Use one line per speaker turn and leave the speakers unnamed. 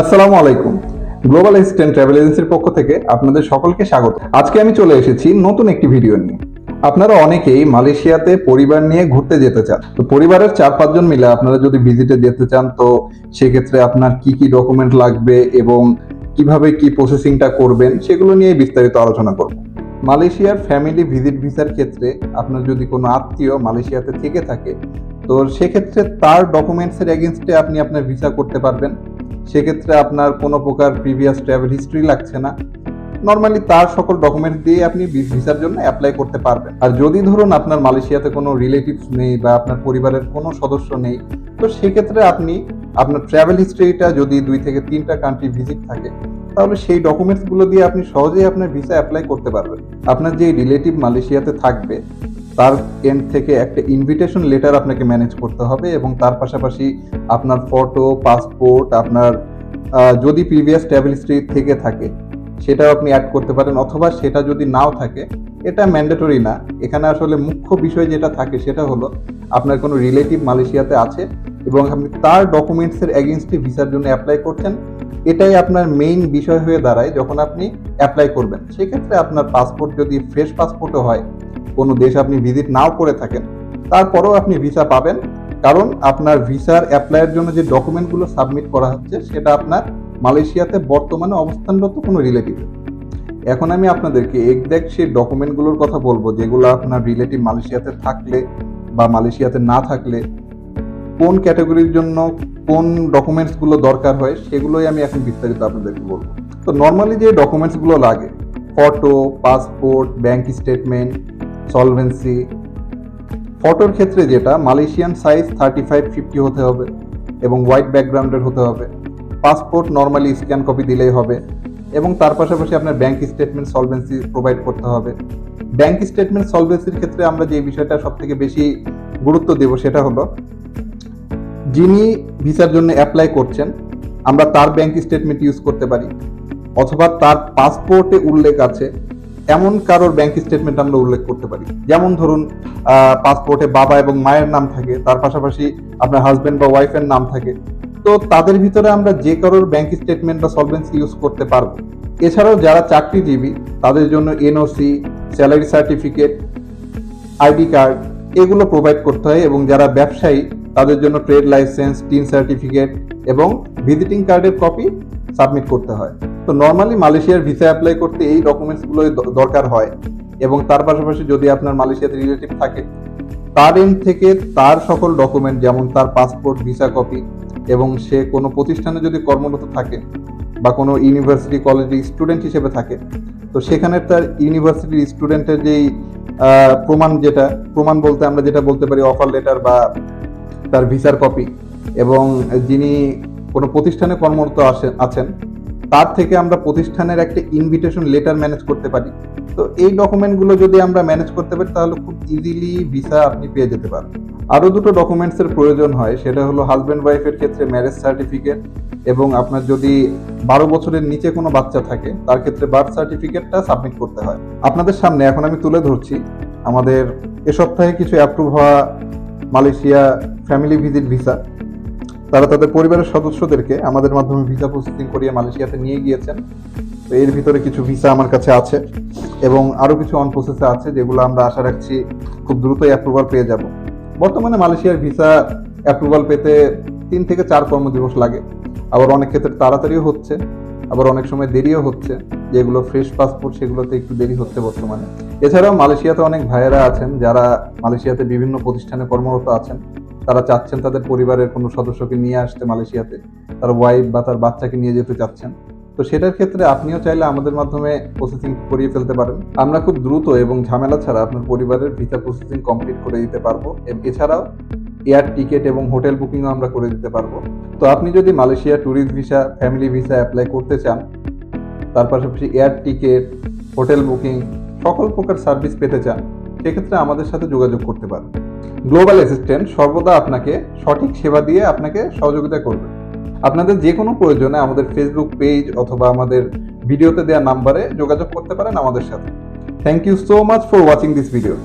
আসসালামু আলাইকুম। Global assistant travel এজেন্সির পক্ষ থেকে আপনাদের সকলকে স্বাগত। আজকে আমি চলে এসেছি নতুন একটি ভিডিও নিয়ে। আপনারা অনেকেই মালয়েশিয়াতে পরিবার নিয়ে ঘুরতে যেতে চান। তো পরিবারের চার পাঁচজন মিলে আপনারা যদি ভিজিটে যেতে চান, তো সেক্ষেত্রে আপনার কি কি ডকুমেন্ট লাগবে এবং কীভাবে কি প্রসেসিংটা করবেন, সেগুলো নিয়ে বিস্তারিত আলোচনা করব। মালয়েশিয়ার ফ্যামিলি ভিজিট ভিসার ক্ষেত্রে আপনার যদি কোনো আত্মীয় মালয়েশিয়াতে থেকে থাকে, তো সেক্ষেত্রে তার ডকুমেন্টসের এগেনস্টে আপনি আপনার ভিসা করতে পারবেন। সেক্ষেত্রে আপনার কোনো প্রকার প্রিভিয়াস ট্রাভেল হিস্ট্রি লাগছে না। নর্মালি তার সকল ডকুমেন্টস দিয়ে আপনি ভিসার জন্য অ্যাপ্লাই করতে পারবেন। আর যদি ধরুন আপনার মালয়েশিয়াতে কোনো রিলেটিভস নেই বা আপনার পরিবারের কোনো সদস্য নেই, তো সেক্ষেত্রে আপনি আপনার ট্রাভেল হিস্ট্রিটা যদি দুই থেকে তিনটা কান্ট্রি ভিজিট থাকে, তাহলে সেই ডকুমেন্টসগুলো দিয়ে আপনি সহজেই আপনার ভিসা অ্যাপ্লাই করতে পারবেন। আপনার যে রিলেটিভ মালয়েশিয়াতে থাকবে তার এন্ড থেকে একটা ইনভিটেশন লেটার আপনাকে ম্যানেজ করতে হবে এবং তার পাশাপাশি আপনার ফটো পাসপোর্ট আপনার যদি প্রিভিয়াস ট্রাভেল হিস্ট্রি থেকে থাকে, সেটাও আপনি অ্যাড করতে পারেন অথবা সেটা যদি নাও থাকে, এটা ম্যান্ডেটরি না। এখানে আসলে মুখ্য বিষয় যেটা থাকে সেটা হলো আপনার কোনো রিলেটিভ মালয়েশিয়াতে আছে এবং আপনি তার ডকুমেন্টসের এগেনস্টে ভিসার জন্য অ্যাপ্লাই করছেন। এটাই আপনার মেইন বিষয় হয়ে দাঁড়ায় যখন আপনি অ্যাপ্লাই করবেন। সেক্ষেত্রে আপনার পাসপোর্ট যদি ফ্রেশ পাসপোর্টও হয় কোনো দেশ আপনি ভিজিট নাও করে থাকেন, তারপরেও আপনি ভিসা পাবেন। কারণ আপনার ভিসার অ্যাপ্লাইয়ের জন্য যে ডকুমেন্টগুলো সাবমিট করা হচ্ছে, সেটা আপনার মালয়েশিয়াতে বর্তমানে অবস্থানরত কোনো রিলেটিভ এখন আমি আপনাদেরকে এক্সাক্ট সেই ডকুমেন্টগুলোর কথা বলব, যেগুলো আপনার রিলেটিভ মালয়েশিয়াতে থাকলে বা মালয়েশিয়াতে না থাকলে, কোন ক্যাটাগরির জন্য কোন ডকুমেন্টসগুলো দরকার হয়, সেগুলোই আমি এখন বিস্তারিত আপনাদেরকে বলব। তো নর্মালি যে ডকুমেন্টসগুলো লাগে photo passport bank statement solvency ফটোর ক্ষেত্রে যেটা Malaysian size thirty five fifty হতে হবে এবং হোয়াইট ব্যাকগ্রাউন্ডের হতে হবে। পাসপোর্ট নর্মালি স্ক্যান কপি দিলেই হবে এবং তার পাশাপাশি আপনার ব্যাংক স্টেটমেন্ট সলভেন্সি প্রোভাইড করতে হবে। ব্যাংক স্টেটমেন্ট সলভেন্সির ক্ষেত্রে আমরা যে বিষয়টা সব থেকে বেশি গুরুত্ব দেব সেটা হলো, যিনি ভিসার জন্য অ্যাপ্লাই করছেন, আমরা তার ব্যাংক স্টেটমেন্ট ইউজ করতে পারি। অথবা তার পাসপোর্টে উল্লেখ আছে এমন কারোর ব্যাংক স্টেটমেন্ট আমরা উল্লেখ করতে পারি। যেমন ধরুন পাসপোর্টে বাবা এবং মায়ের নাম থাকে, তার পাশাপাশি আপনার হাজব্যান্ড বা ওয়াইফের নাম থাকে। তো তাদের ভিতরে আমরা যে কারোর ব্যাংক স্টেটমেন্ট বা সলভেন্সি ইউজ করতে পারব। এছাড়াও যারা চাকরিজীবী, তাদের জন্য NOC salary certificate ID card এগুলো প্রোভাইড করতে হয় এবং যারা ব্যবসায়ী, তাদের জন্য ট্রেড লাইসেন্স টিন সার্টিফিকেট এবং ভিজিটিং কার্ডের কপি সাবমিট করতে হয়। তো নর্মালি মালয়েশিয়ার ভিসা অ্যাপ্লাই করতে এই ডকুমেন্টসগুলো দরকার হয়। এবং তার পাশাপাশি যদি আপনার মালয়েশিয়াতে রিলেটিভ থাকে, তার এন্ড থেকে তার সকল ডকুমেন্ট যেমন তার পাসপোর্ট ভিসা কপি এবং সে কোনো প্রতিষ্ঠানে যদি কর্মরত থাকে বা কোনো ইউনিভার্সিটি কলেজে স্টুডেন্ট হিসেবে থাকে, তো সেখানে তার ইউনিভার্সিটির স্টুডেন্টের যেই প্রমাণ যেটা, প্রমাণ বলতে আমরা যেটা বলতে পারি অফার লেটার বা তার ভিসার কপি এবং যিনি কোনো প্রতিষ্ঠানে কর্মরত আসেন আছেন তার থেকে আমরা প্রতিষ্ঠানের একটা ইনভিটেশন লেটার ম্যানেজ করতে পারি। তো এই ডকুমেন্টগুলো যদি আমরা ম্যানেজ করতে পারি, তাহলে খুব ইজিলি ভিসা আপনি পেয়ে যেতে পারেন আরও দুটো ডকুমেন্টসের প্রয়োজন হয়, সেটা হলো হাজব্যান্ড ওয়াইফের ক্ষেত্রে ম্যারেজ সার্টিফিকেট এবং আপনার যদি বারো বছরের নিচে কোনো বাচ্চা থাকে, তার ক্ষেত্রে বার্থ সার্টিফিকেটটা সাবমিট করতে হয়। আপনাদের সামনে এখন আমি তুলে ধরছি, আমাদের এ সপ্তাহে কিছু অ্যাপ্রুভ হওয়া মালয়েশিয়া ফ্যামিলি ভিজিট ভিসা তারা তাদের পরিবারের সদস্যদেরকে আমাদের মাধ্যমে ভিসা প্রসেসিং করিয়ে মালয়েশিয়াতে নিয়ে গিয়েছেন। তো এর ভিতরে কিছু ভিসা আমার কাছে আছে এবং আরও কিছু অন প্রসেসে আছে যেগুলো আমরা আশা রাখছি খুব দ্রুতই অ্যাপ্রুভাল পেয়ে যাব। বর্তমানে মালয়েশিয়ার ভিসা অ্যাপ্রুভাল পেতে তিন থেকে চার কর্মদিবস লাগে। আবার অনেক ক্ষেত্রে তাড়াতাড়িও হচ্ছে, আবার অনেক সময় দেরিও হচ্ছে। যেগুলো ফ্রেশ পাসপোর্ট সেগুলোতে একটু দেরি হচ্ছে বর্তমানে। এছাড়াও মালয়েশিয়াতে অনেক ভাইয়েরা আছেন যারা মালয়েশিয়াতে বিভিন্ন প্রতিষ্ঠানে কর্মরত আছেন। তারা চাচ্ছেন তাদের পরিবারের কোনো সদস্যকে নিয়ে আসতে মালয়েশিয়াতে, তার ওয়াইফ বা তার বাচ্চাকে নিয়ে যেতে চাচ্ছেন। তো সেটার ক্ষেত্রে আপনিও চাইলে আমাদের মাধ্যমে প্রসেসিং করিয়ে ফেলতে পারেন। আমরা খুব দ্রুত এবং ঝামেলা ছাড়া আপনার পরিবারের ভিসা প্রসেসিং কমপ্লিট করে দিতে পারব। এছাড়াও এয়ার টিকিট এবং হোটেল বুকিংও আমরা করে দিতে পারব। তো আপনি যদি Malaysia tourist visa family visa apply করতে চান, তার পাশাপাশি এয়ার টিকিট হোটেল বুকিং সকল প্রকার সার্ভিস পেতে চান, সেক্ষেত্রে আমাদের সাথে যোগাযোগ করতে পারেন। গ্লোবাল অ্যাসিস্ট্যান্ট সর্বদা আপনাকে সঠিক সেবা দিয়ে আপনাকে সহযোগিতা করবে। আপনাদের যে কোনো প্রয়োজনে আমাদের ফেসবুক পেজ অথবা আমাদের ভিডিওতে দেওয়া নাম্বারে যোগাযোগ করতে পারেন আমাদের সাথে। Thank you so much for watching this video